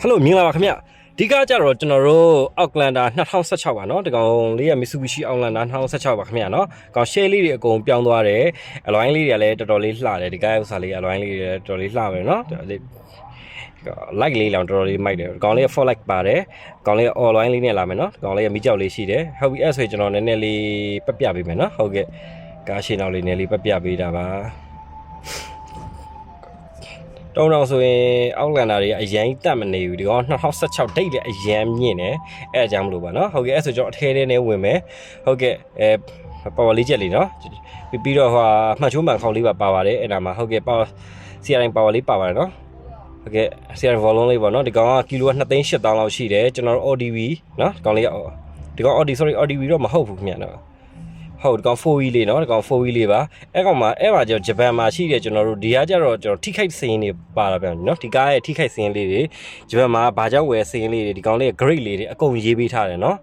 ဟယ်လိုမင်္ဂလာပါခင်ဗျဒီကကြတော့ကျွန်တော်တို့ Outlander 2016ပါเนาะဒီကောင်လေးက Mitsubishi Outlander 2016ပါခင်ဗျာเนาะကောင် share လေးတွေအကုန်ပြောင်းသွားတယ် alloy လေးတွေကလည်းတော်တော်လေးလှတယ်ဒီကဥစ္စာလေး alloy လေးတွေလည်းတော်တော်လေးလှပဲเนาะ like လေးလောင်တော်တော်လေးမိုက်တယ်ကောင်လေးက for like ပါတယ်ကောင်လေးက online လေးနဲ့လာမယ်เนาะကောင်လေးကမိကြောက်လေးရှိတယ်ဟုတ်ပြီအဲ့ဆိုရင်ကျွန်တော်နည်းနည်းလေးပက်ပြပေးမယ်เนาะဟုတ်ကဲ့ကားရှင်းနောက်လေးနည်းလေးပက်ပြပေးတာပါ တုံတောင်ဆိုရင်အောက်လန်ဒါတွေကအရန်ကြီးတတ်မနေဘူးဒီကောင်2016ဒိတ်လည်းအရန်မြင့်တယ်အဲအကြောင်းမလို့ပါနော်ဟုတ်ကဲ့အဲဆိုကျွန်တော်အထဲထဲနဲ့ဝင်မယ်ဟုတ်ကဲ့အဲပါဝါလေးချက်လေးနော်ပြီးပြီးတော့ဟာမှတ်ချိုးမှန်ခေါက်လေးပါပါပါတယ်အဲ့ဒါမှာဟုတ်ကဲ့ပါ CRI ပါဝါလေးပါပါတယ်နော်ဟုတ်ကဲ့ CRI volume လေးပေါ့နော်ဒီကောင်ကကီလိုက2,800လောက်ရှိတယ်ကျွန်တော်တို့ ODV နော်ဒီကောင်လေးကဒီကောင် ODV sorry ODV တော့မဟုတ်ဘူးခင်ဗျာနော် ဟုတ်ဒီကောင် 4V လေးနော်ဒီကောင် 4V လေးပါအဲ့ကောင်မှာအဲ့မှာကျတော့ဂျပန်မှာရှိတယ်ကျွန်တော်တို့ဒီကကျတော့ကျွန်တော်ထိခိုက်စင်းတွေပါတာပြန်နော်ဒီကားရဲ့ထိခိုက်စင်းလေးတွေဂျပန်မှာဘာကြောင့်ဝယ်စင်းလေးတွေဒီကောင်လေးက great လေးတွေအကုန်ရေးပေးထားတယ်နော်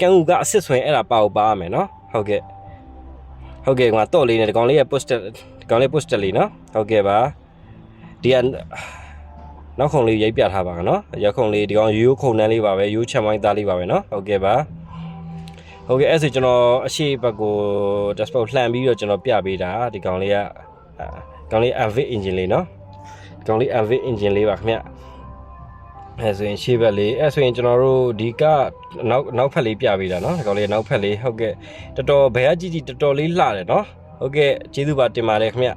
ကန်ဦးကအစ်စ်ဆွင်အဲ့ဒါပါအောင်ပါရမယ်နော်ဟုတ်ကဲ့ဟုတ်ကဲ့ကွာတော့လေးနဲ့ဒီကောင်လေးရဲ့ poster ဒီကောင်လေး poster လေးနော်ဟုတ်ကဲ့ပါဒီကနောက်ခုံလေးရိုက်ပြထားပါကနော်ရက်ခုံလေးဒီကောင်ရိုးခုံနှန်းလေးပါပဲရိုးချမ်မိုင်းသားလေးပါပဲနော်ဟုတ်ကဲ့ပါ ဟုတ်ကဲ့အဲ့ဆိုကျွန်တော်အရှိဘက်ကို dashboard လှန်ပြီးတော့ကျွန်တော်ပြပေးတာဒီကောင်လေးကအာကောင်လေး Avid engine လေးနော်ဒီကောင်လေး Avid engine လေးပါခင်ဗျအဲ့ဆိုရင်ရှေ့ဘက်လေးအဲ့ဆိုရင်ကျွန်တော်တို့ဒီကနောက်နောက်ဖက်လေးပြပေးတာနော်ဒီကောင်လေးနောက်ဖက်လေးဟုတ်ကဲ့တော်တော်ဘယ်ကကြည့်ကြည့်တော်တော်လေးလှတယ်နော်ဟုတ်ကဲ့ကျေးဇူးပါတင်ပါတယ်ခင်ဗျ